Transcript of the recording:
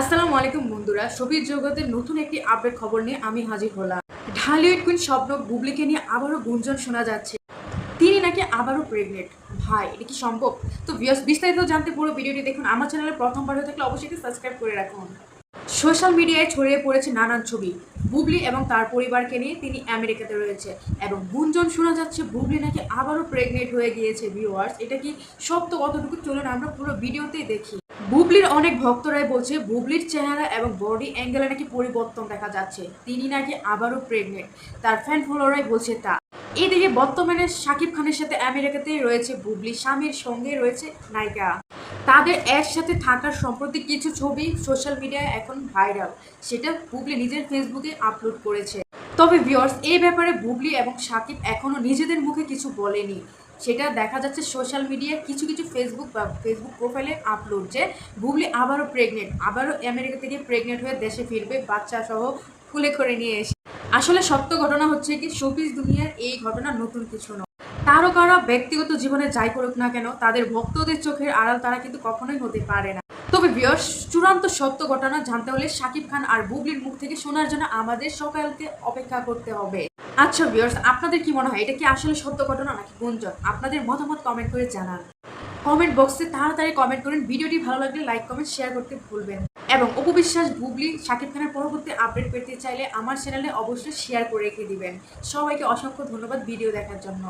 আসসালামু আলাইকুম বন্ধুরা। ছবির জগতের নতুন একটি আপডেট খবর নিয়ে আমি হাজির হলাম। ঢালিউড কুইন স্বপ্ন বুবলিকে নিয়ে আবারও গুঞ্জন শোনা যাচ্ছে। তিনি নাকি আবারও প্রেগনেন্ট ভাই, এটা কি সম্ভব? তো বিস্তারিত জানতে পুরো ভিডিওটি দেখুন। আমার চ্যানেলে প্রথমবার হয়ে থাকলে অবশ্যই সাবস্ক্রাইব করে রাখুন। সোশ্যাল মিডিয়ায় ছড়িয়ে পড়েছে নানান ছবি। বুবলি এবং তার পরিবারকে নিয়ে তিনি আমেরিকাতে রয়েছে এবং গুঞ্জন শোনা যাচ্ছে বুবলি নাকি আবারও প্রেগনেন্ট হয়ে গিয়েছে ভিউয়ার্স এটা কি সত্য কতটুকু? চলুন আমরা পুরো ভিডিওতেই দেখি। বুবলির অনেক ভক্তরাই বলছে বুবলির চেহারা এবং বডি অ্যাঙ্গেলে নাকি পরিবর্তন দেখা যাচ্ছে। তিনি নাকি আবারও প্রেগনেন্ট তার ফ্যান ফলোয়ারাই বলছে তা। এদিকে বর্তমানে শাকিব খানের সাথে আমেরিকাতেই রয়েছে বুবলি। স্বামীর সঙ্গে রয়েছে নায়িকা। তাদের একসাথে থাকার সম্প্রতি কিছু ছবি সোশ্যাল মিডিয়ায় এখন ভাইরাল সেটা বুবলি নিজের ফেসবুকে আপলোড করেছে। তবে ভিউয়ার্স এই ব্যাপারে বুবলি এবং শাকিব এখনও নিজেদের মুখে কিছু বলেনি। সেটা দেখা যাচ্ছে সোশ্যাল মিডিয়ায় কিছু কিছু ফেসবুক বা ফেসবুক প্রোফাইলে আপলোড যে বুবলি আবারও প্রেগনেন্ট আবারও আমেরিকা থেকে প্রেগনেন্ট হয়ে দেশে ফিরবে বাচ্চা সহ কুলে করে নিয়ে এসে। আসলে সত্য ঘটনা হচ্ছে কি শোপিস দুনিয়ার এই ঘটনা নতুন কিছু নয়। তারকারা ব্যক্তিগত জীবনে যাই করুক না কেন, তাদের ভক্তদের চোখের আড়াল তারা কিন্তু কখনোই হতে পারে না। তবে বিয়স চূড়ান্ত সত্য ঘটনা জানতে হলে শাকিব খান আর বুবলির মুখ থেকে শোনার জন্য আমাদের সকালকে অপেক্ষা করতে হবে। আচ্ছা বিয়র্স আপনাদের কি মনে হয়? এটা কি আসলে সত্য ঘটনা নাকি গুঞ্জন? আপনাদের মতামত কমেন্ট করে জানান। কমেন্ট বক্সে তাড়াতাড়ি কমেন্ট করুন। ভিডিওটি ভালো লাগলে লাইক কমেন্ট শেয়ার করতে ভুলবেন এবং উপবিশ্বাস বুবলি, শাকিব খানের পরবর্তী আপডেট পেতে চাইলে আমার চ্যানেলে অবশ্যই শেয়ার করে রেখে দিবেন। সবাইকে অসংখ্য ধন্যবাদ ভিডিও দেখার জন্য।